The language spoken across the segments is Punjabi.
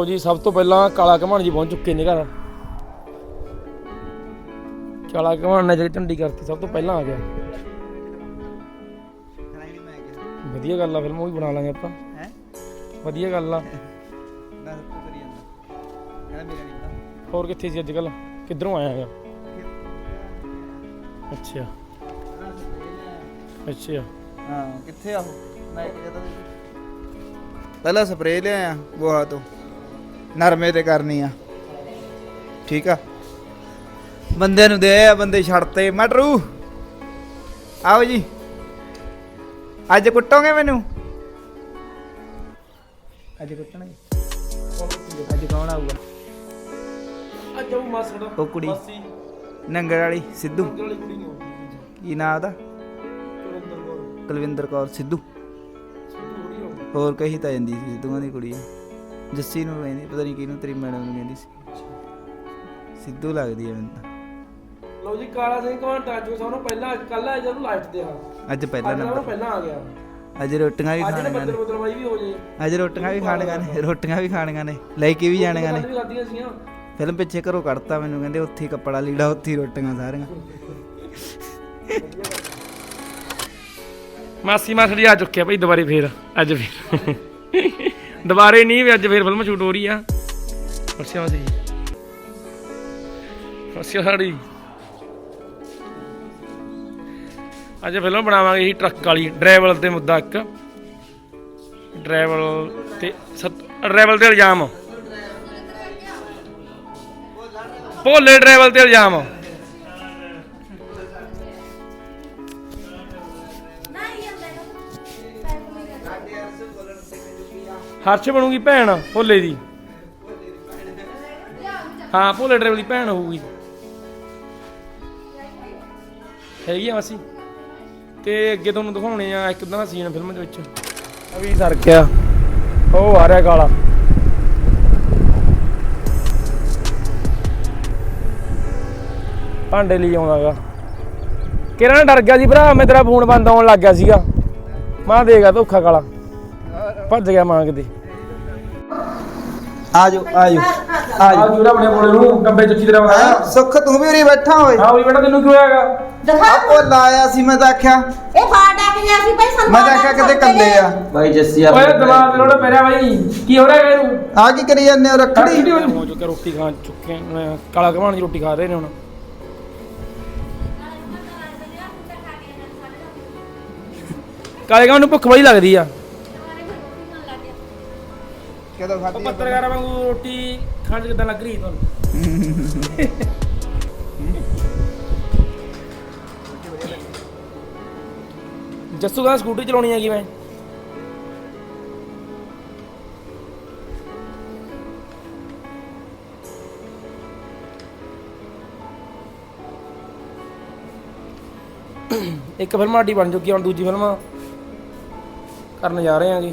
ਲਓ ਜੀ ਸਭ ਤੋਂ ਪਹਿਲਾਂ ਕਾਲਾ ਘਮਾਣ ਜੀ ਪਹੁੰਚ ਚੁੱਕੇ ਨੇ ਘਰ। ਕਾਲਾ ਘਮਾਣ ਨੇ ਜਿਹੜੀ ਝੰਡੀ ਕਰਤੀ ਸਭ ਤੋਂ ਪਹਿਲਾਂ ਆ ਗਿਆ। ਵਧੀਆ ਗੱਲ ਆ ਫਿਲਮ ਉਹ ਵੀ ਬਣਾ ਲਾਂਗੇ ਆਪਾਂ। ਹੈ? ਵਧੀਆ ਗੱਲ ਆ। ਤੂੰ ਹੋਰ ਕਿੱਥੇ ਸੀ ਅੱਜ ਕੱਲ? ਕਿੱਧਰੋਂ ਆਇਆ ਹੈਗਾ? ਅੱਛਾ। ਅੱਛਾ। ਹਾਂ ਕਿੱਥੇ ਆ ਉਹ? ਮੈਂ ਕਿਹਾ ਪਹਿਲਾਂ ਸਪਰੇਅ ਲਿਆਇਆ ਗੋਹਾ ਤੋਂ। ਨਰਮੇ ਤੇ ਕਰਨੀ ਆ। ਠੀਕ ਆ? ਬੰਦੇ ਨੂੰ ਦੇ ਆ ਬੰਦੇ ਛੱਡਤੇ ਮਟਰੂ ਆਓ ਜੀ। ਅੱਜ ਕੁੱਟੋਗੇ ਮੈਨੂੰ? ਅੱਜ ਕੁੱਟਣਗੇ ਅੱਜ ਕੌਣ ਆਊਗਾ? ਅੱਜ ਉਹ ਮਾਸੜ ਉਹ ਕੁੜੀ। ਨੰਗਲ ਵਾਲੀ ਸਿੱਧੂ। ਕੀ ਨਾਂ ਉਹਦਾ? ਕੁਲਵਿੰਦਰ ਕੌਰ। ਸਿੱਧੂ। ਹੋਰ ਕਹੀ ਤਾਂ ਜਾਂਦੀ ਸੀ ਸਿੱਧੂਆਂ ਦੀ ਕੁੜੀ ਆ। ਜੱਸੀ ਨੂੰ ਕਹਿੰਦੀ ਪਤਾ ਨਹੀਂ ਕਿਹਨੂੰ ਤੇਰੀ ਮੈਡਮ ਨੂੰ ਕਹਿੰਦੀ ਸੀ। ਸਿੱਧੂ ਲੱਗਦੀ ਹੈ ਮੈਨੂੰ ਤਾਂ। ਲਓ ਜੀ ਕਾਲਾ ਸਿੰਘ ਘਮਾਂਟਾ ਜੋ ਸਭ ਨੂੰ ਪਹਿਲਾਂ ਕੱਲ ਆ ਜਦੋਂ ਲਾਈਟ ਤੇ ਆ। ਅੱਜ ਪਹਿਲਾ ਅੱਜ ਨੰਬਰ ਪਹਿਲਾਂ ਆ ਗਿਆ। ਅੱਜ ਰੋਟੀਆਂ ਵੀ ਅੱਜ ਨੇ ਖਾਣੀਆਂ ਬੱਦਲ ਨੇ। ਬੱਦਲ ਬਾਈ ਵੀ ਹੋ ਜੇ। ਅੱਜ ਰੋਟੀਆਂ ਵੀ ਖਾਣੀਆਂ ਨੇ ਰੋਟੀਆਂ ਵੀ ਖਾਣੀਆਂ ਨੇ ਲੈ ਕੇ ਵੀ ਜਾਣੀਆਂ ਨੇ। ਕੱਲ੍ਹ ਵੀ ਖਾਧੀਆਂ ਸੀਗੀਆਂ। ਫਿਲਮ ਪਿੱਛੇ ਘਰੋਂ ਕੱਢਤਾ ਮੈਨੂੰ ਕਹਿੰਦੇ ਉੱਥੇ ਹੀ ਕੱਪੜਾ ਲੀੜਾ ਉੱਥੇ ਹੀ ਰੋਟੀਆਂ ਸਾਰੀਆਂ। ਮਾਸੀ ਮਾਸੜੀ ਆ ਚੁੱਕਿਆ ਭਾਈ ਦੁਬਾਰੇ ਫੇਰ ਅੱਜ ਫੇਰ। ਦੁਬਾਰੇ ਨਹੀਂ ਵੀ ਅੱਜ ਫੇਰ ਫਿਲਮ ਸ਼ੂਟ ਹੋ ਰਹੀ ਆ। ਅੱਛਾ ਮਾਸੀ ਅੱਛਾ ਸਾਡੀ। ਅੱਜ ਫਿਲਮ ਬਣਾਵਾਂਗੇ ਜੀ ਟਰੱਕ ਵਾਲੀ ਡਰਾਈਵਰ ਤੇ ਮੁੱਦਾ ਇੱਕ। ਡਰਾਈਵਰ ਤੇ ਡਰਾਈਵਰ ਤੇ ਇਲਜ਼ਾਮ। ਭੋਲੇ ਡਰਾਈਵਰ ਤੇ ਇਲਜ਼ਾਮ। ਹਰਸ਼ ਬਣੂਗੀ ਭੈਣ, ਭੋਲੇ ਦੀ। ਹਾਂ, ਭੋਲੇ ਡਰਾਈਵਰ ਦੀ ਭੈਣ ਹੋਊਗੀ। ਹੈਗੀ ਆ ਮਾਸੀ। ਤੇ ਅੱਗੇ ਤੁਹਾਨੂੰ ਦਿਖਾਉਣੇ ਆ ਇੱਕ ਦਾ ਸੀਨ ਫਿਲਮ ਦੇ ਵਿੱਚ। ਅਵੀ ਸਰਕਿਆ ਉਹ ਆ ਰਿਹਾ ਕਾਲਾ। ਭਾਂਡੇ ਲਈ ਆਉਂਦਾਗਾ ਕਿਰਨ ਡਰ ਗਿਆ ਸੀ ਭਰਾ, ਮੈਂ ਤੇਰਾ ਫੋਨ ਬੰਦ ਆਉਣ ਲੱਗ ਗਿਆ ਸੀਗਾ। ਮਾਂ ਦੇਗਾ ਧੋਖਾ ਕਾਲਾ। ਭੱਜ ਗਿਆ ਮੰਗਦੇ ਆਜੋ ਆਜੋ ਆ ਆਜੋ ਜੂਰਾ ਬਣੇ ਬੋਲੇ ਨੂੰ ਡੱਬੇ ਚੱਕੀ ਤਰ੍ਹਾਂ ਹੈਂ? ਸੁੱਖ ਤੂੰ ਵੀ ਉਰੀ ਬੈਠਾ ਹੋਏ ਹਾਂ ਉਹ ਬੇਟਾ ਤੈਨੂੰ ਕੀ ਹੋਇਆਗਾ ਦਿਖਾ। ਆ ਉਹ ਲਾਇਆ ਸੀ ਮੈਂ ਤਾਂ ਆਖਿਆ। ਇਹ ਫਾੜ ਆ ਕੇ ਗਿਆ ਸੀ ਭਾਈ ਸਾਨੂੰ ਮੈਂ ਤਾਂ ਆਖਿਆ ਕਿਤੇ ਕੱਲੇ ਆ। ਭਾਈ ਜੱਸੀ ਓਏ ਦਿਮਾਗ ਰੋੜਾ ਪੈਰਿਆ ਬਾਈ। ਕੀ ਹੋ ਰਿਹਾ ਇਹਨੂੰ? ਆ ਕੀ ਕਰੀ ਜਾਂਦੇ ਹੋ ਰੱਖੜੀ ਹੋ ਚੁੱਕਾ ਰੋਟੀ ਖਾਣ ਚੁੱਕੇ ਨੇ ਕਾਲਾ ਕਮਾਣ ਦੀ ਰੋਟੀ ਖਾ ਰਹੇ ਨੇ ਹੁਣ। ਕਾਲੇ ਕਮਾਣ ਨੂੰ ਭੁੱਖ ਬੜੀ ਲੱਗਦੀ ਆ। ਕਦੋਂ ਖਾਧੀ ਆ? ਪੱਤਰਕਾਰਾਂ ਵਾਂਗੂ ਰੋਟੀ ਖਾਣ ਚ ਕਿਦਾਂ ਲੱਗ ਰਹੀ ਤੁਹਾਨੂੰ ਜੱਸੂ ਦਾ ਸਕੂਟੀ ਚਲਾਉਣੀ ਹੈਗੀ ਮੈਂ ਇੱਕ ਫਿਲਮ ਸਾਡੀ ਬਣ ਚੁੱਕੀ ਆ, ਹੁਣ ਦੂਜੀ ਫਿਲਮ ਕਰਨ ਜਾ ਰਹੇ ਆਂਗੇ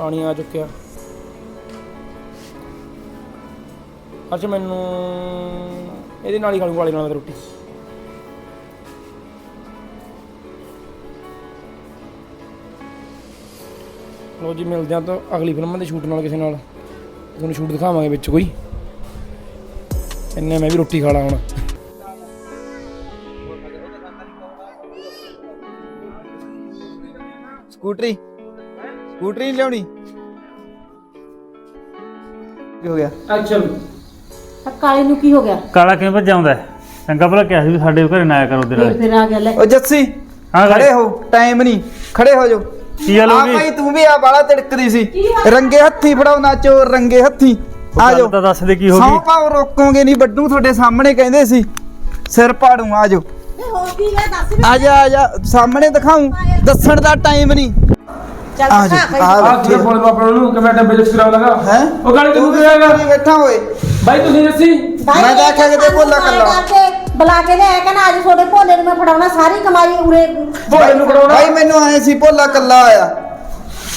ਪਾਣੀ ਆ ਚੁੱਕਿਆ। ਅੱਛਾ ਮੈਨੂੰ ਇਹਦੇ ਨਾਲ ਹੀ ਖਾਣੀ ਵਾਲੇ ਨਾਲ ਮੈਂ ਰੋਟੀ। ਲੋ ਜੀ, ਮਿਲਦੇ ਹਾਂ ਤਾਂ ਅਗਲੀ ਫਿਲਮਾਂ ਦੇ ਸ਼ੂਟ ਨਾਲ ਕਿਸੇ ਨਾਲ। ਤੁਹਾਨੂੰ ਸ਼ੂਟ ਦਿਖਾਵਾਂਗੇ ਵਿੱਚ ਕੋਈ। ਇੰਨੇ ਮੈਂ ਵੀ ਰੋਟੀ ਖਾ ਲਾ ਹੁਣ। ਸਕੂਟਰੀ? ਸਕੂਟਰੀ ਨਹੀਂ ਲਿਆਉਣੀ? ਕੀ ਹੋ ਗਿਆ? ਐਕਸ਼ਨ ਆ ਕਾਲੇ ਨੂੰ ਕੀ ਹੋ ਗਿਆ? ਕਾਲਾ ਕਿਵੇਂ ਭੱਜਾਉਂਦਾ? ਚੰਗਾ ਭਲਾ ਕਿਹਾ ਸੀ ਵੀ ਸਾਡੇ ਘਰੇ ਨਾ ਆਇਆ ਕਰੋ ਉਹਦੇ ਫਿਰ ਆ ਗਿਆ ਲੈ। ਓ ਜੱਸੀ ਹਾਂ ਖੜੇ ਖੜੇ ਹੋ ਟਾਈਮ ਨਹੀਂ ਖੜੇ ਹੋ ਜਾਓ। ਕੀ ਗੱਲ ਹੋ ਆ ਗਈ? ਭਾਈ ਤੂੰ ਵੀ ਆ ਬਾਲਾ ਤਿੜਕਦੀ ਸੀ। ਰੰਗੇ ਹੱਥੀ ਫੜਾਓ ਨਾ ਚੋਰ ਰੰਗੇ ਹੱਥੀ। ਆ ਗੱਲ ਜਾਓ। ਤਾਂ ਦੱਸ ਦੇ ਕੀ ਹੋ ਸੌ ਗਈ ਪਾਉ ਰੋਕੋਗੇ ਨਹੀਂ ਵੱਡੂ ਤੁਹਾਡੇ ਸਾਹਮਣੇ ਕਹਿੰਦੇ ਸੀ। ਸਿਰ ਪਾੜੂ ਆ ਜਾਓ। ਇਹ ਹੋ ਕੀ ਗਿਆ ਦੱਸ ਵੀ ਆ ਜਾ ਆ ਜਾ ਸਾਹਮਣੇ ਦਿਖਾਉ। ਦੱਸਣ ਦਾ ਟਾਈਮ ਨਹੀਂ ਚੱਲ ਆ ਜਾ ਦਿਖਾ ਭਾਈ ਆ ਆ ਬੈਠੀ ਕੀ ਬੋਲ ਬਾਪਾ ਨੂੰ ਕਿ ਮੈਂ ਡੱਬੇ ਚ ਕਰਾਉ ਲਗਾ? ਹੈ? ਉਹ ਗਾਲੀ ਤੈਨੂੰ ਕੀ ਹੋਏਗਾ ਬੈਠਾ ਹੋਏ ਬਾਈ ਤੁਸੀਂ ਦੱਸੀ? ਭਾਈ ਮੈਂ ਤਾਂ ਆਖਿਆ ਕਿਤੇ ਭੋਲਾ ਕੱਲਾ। ਕਰਕੇ ਬੁਲਾ ਕੇ ਲਿਆਇਆ ਕਹਿੰਦਾ ਅੱਜ ਤੁਹਾਡੇ ਭੋਲੇ ਨੂੰ ਮੈਂ ਫੜਾਉਣਾ ਸਾਰੀ ਕਮਾਈ ਉਰੇ ਬੋਲੇ ਨੂੰ ਕਰਾਉਣਾ ਭਾਈ ਮੈਨੂੰ ਆਏ ਸੀ ਭੋਲਾ ਕੱਲਾ ਆਇਆ।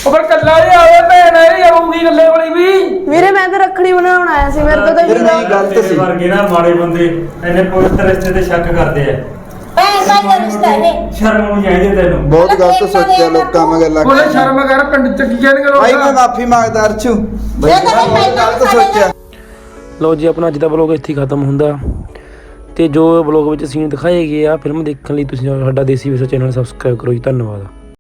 ਉਹ ਫਿਰ ਕੱਲਾ ਹੀ ਆਵੇ ਭੈਣ ਇਹ ਆਉਂਗੀ ਗੱਲੇ ਵਾਲੀ ਵੀ। ਵੀਰੇ ਮੈਂ ਤਾਂ ਰੱਖੜੀ ਬਣਾਉਣ ਆਇਆ ਸੀ ਮੇਰੇ ਤੋਂ ਤਾਂ ਫਿਰ ਨਹੀਂ ਗਲਤ ਸੀ ਵਰਗੇ ਨਾ ਮਾੜੇ ਬੰਦੇ ਇਹਨੇ ਪਵਿੱਤਰ ਰਿਸ਼ਤੇ ਤੇ ਸ਼ੱਕ ਕਰਦੇ ਆ। ਭਾਈ ਦਾ ਰਿਸ਼ਤਾ ਇਹ। ਸ਼ਰਮ ਆਉਣੀ ਚਾਹੀਦੀ ਤੈਨੂੰ। ਬਹੁਤ ਗਲਤ ਸੋਚਿਆ ਲੋਕਾਂ ਮੈਂ ਗੱਲਾਂ ਉਹਨੇ ਸ਼ਰਮ ਕਰ ਪਿੰਡ ਚ ਕੀ ਕਹਿਣਗੇ ਲੋਕ? ਭਾਈ ਮੈਂ ਮਾਫੀ ਮੰਗਦਾ ਇਹ ਤਾਂ ਬਹੁਤ ਗਲਤ ਸੋਚਿਆ। ਲਓ ਜੀ ਆਪਣਾ ਅੱਜ ਦਾ ਵਲੌਗ ਇੱਥੇ ਹੀ ਖਤਮ ਹੁੰਦਾ। ਤੇ ਜੋ ਵਲੌਗ ਵਿੱਚ ਸੀਨ ਦਿਖਾਏ ਗਏ ਆ ਫਿਲਮ ਦੇਖਣ ਲਈ ਤੁਸੀਂ ਸਾਡਾ ਦੇਸੀ ਵਿਸ਼ਾ ਚੈਨਲ ਸਬਸਕ੍ਰਾਈਬ ਕਰੋ ਜੀ। ਧੰਨਵਾਦ।